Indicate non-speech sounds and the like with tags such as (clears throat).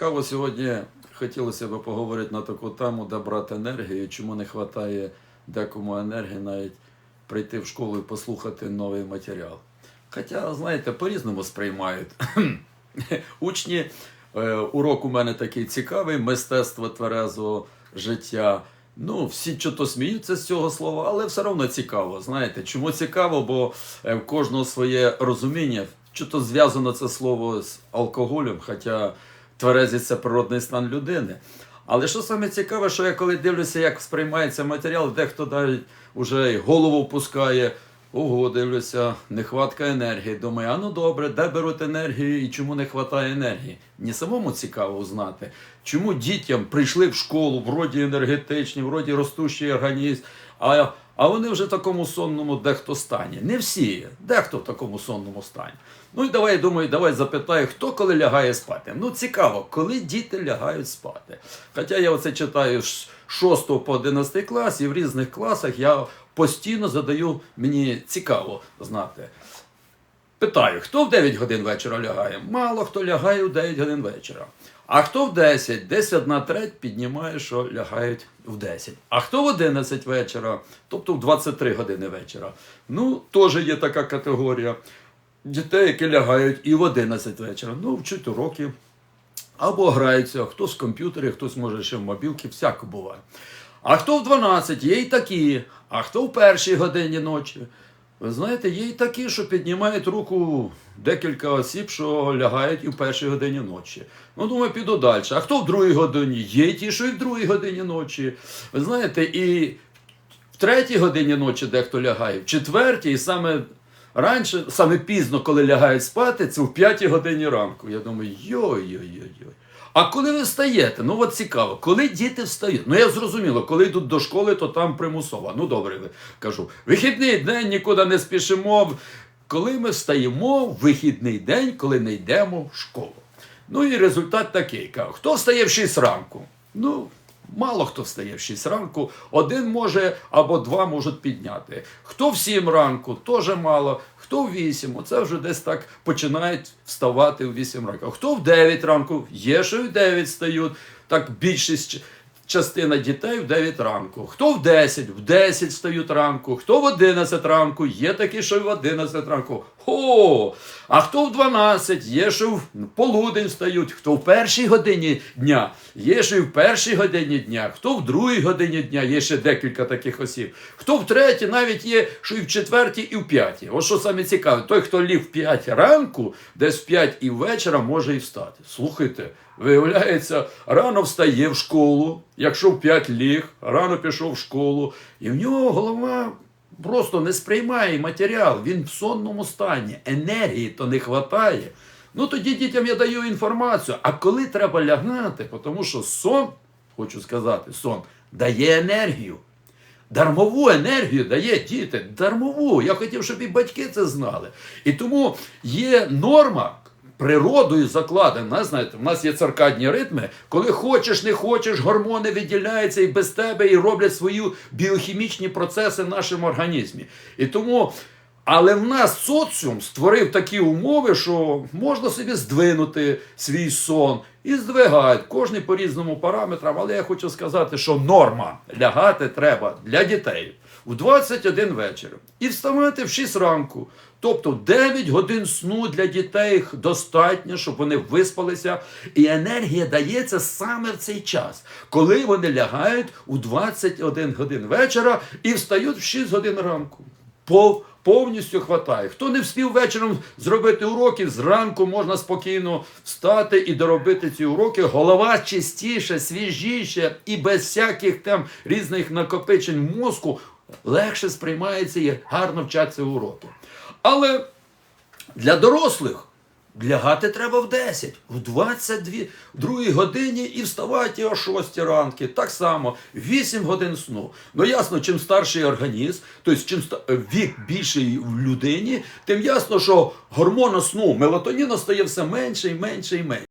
Цікаво сьогодні хотілося б поговорити на таку тему, де брати енергію, чому не вистачає декому енергії навіть прийти в школу і послухати новий матеріал. Хоча, знаєте, по-різному сприймають. (clears throat) Учні, е, урок у мене такий цікавий, мистецтво тверезого життя. Ну, всі чого сміються з цього слова, але все одно цікаво. Знаєте, чому цікаво? Бо е, в кожного своє розуміння, що то зв'язано це слово з алкоголем, хоча тверезість це природний стан людини. Але що саме цікаве, що я коли дивлюся, як сприймається матеріал, дехто навіть уже голову впускає. Ого, дивлюся, нехватка енергії. Думаю, а ну добре, де беруть енергію і чому не вистачає енергії? Мені самому цікаво узнати, чому дітям прийшли в школу, вроді енергетичні, вроді ростущий організм, а, а вони вже в такому сонному дехто стані. Не всі, дехто в такому сонному стані. Ну і давай думаю, давай запитаю, хто коли лягає спати. Ну цікаво, коли діти лягають спати. Хоча я оце читаю з 6 по 11 клас, і в різних класах я постійно задаю, мені цікаво знати. Питаю, хто в 9 годин вечора лягає? Мало хто лягає в 9 годин вечора. А хто в 10? Десь одна треть піднімає, що лягають в 10. А хто в 11 вечора, тобто в 23 години вечора. Ну, теж є така категорія. Дітей, які лягають і в 11 вечора. Ну, вчать уроки. Або граються, хтось в комп'ютері, хтось може ще в мобілці, всяко буває. А хто в 12, є й такі, а хто в першій годині ночі. Ви знаєте, є й такі, що піднімають руку декілька осіб, що лягають і в першій годині ночі. Ну, думаю, піду далі. А хто в другій годині? Є ті, що і в другій годині ночі. Ви знаєте, і в третій годині ночі дехто лягає, в четвертій, і саме раніше, саме пізно, коли лягають спати, це в п'ятій годині ранку. Я думаю, йой-йой-йой-йой. А коли ви встаєте? Ну от цікаво, коли діти встають? Ну я зрозуміло, коли йдуть до школи, то там примусово. Ну добре, ви- кажу. Вихідний день нікуди не спішимо. Коли ми встаємо в вихідний день, коли не йдемо в школу. Ну і результат такий. Хто встає в 6 ранку? Ну, мало хто встає в 6 ранку. Один може або два можуть підняти. Хто в 7 ранку, теж мало. Хто в 8, оце вже десь так починають вставати в 8 ранку. Хто в 9 ранку, є, що в 9 стають. Так більшість частина дітей в 9 ранку. Хто в 10, в 10 встають ранку, хто в 11 ранку, є такі, що й в 11 ранку. О! А хто в 12, є, що в полудень встають, хто в першій годині дня, є, і в першій годині дня, хто в другій годині дня, є ще декілька таких осіб. Хто в третій, навіть є, що і в четвертій, і в п'ятій. Ось що саме цікаве, той, хто ліг в 5 ранку, десь в 5 і вечора може і встати. Слухайте, виявляється, рано встає в школу, якщо в 5 ліг, рано пішов в школу, і в нього голова просто не сприймає матеріал, він в сонному стані, енергії то не вистачає. Ну тоді дітям я даю інформацію. А коли треба лягати, тому що сон, хочу сказати, сон дає енергію. Дармову енергію дає діти. Дармову. Я хотів, щоб і батьки це знали. І тому є норма. Природою закладена, знаєте, в нас є циркадні ритми, коли хочеш, не хочеш, гормони виділяються і без тебе, і роблять свої біохімічні процеси в нашому організмі. І тому, але в нас соціум створив такі умови, що можна собі здвинути свій сон і здвигають кожний по різному параметрам. Але я хочу сказати, що норма лягати треба для дітей в 21 вечора і вставати в 6 ранку. Тобто 9 годин сну для дітей достатньо, щоб вони виспалися. І енергія дається саме в цей час, коли вони лягають у 21 годин вечора і встають в 6 годин ранку. Пов- Повністю хватає. Хто не встиг вечором зробити уроки, зранку можна спокійно встати і доробити ці уроки. Голова чистіше, свіжіше і без всяких там різних накопичень мозку легше сприймається і гарно вчаться уроки. Але для дорослих лягати треба в 10, в 22 годині і вставати о 6 ранки. Так само 8 годин сну. Ну ясно, чим старший організм, тобто чим вік більший в людині, тим ясно, що гормону сну мелатоніну стає все менше і менше і менше.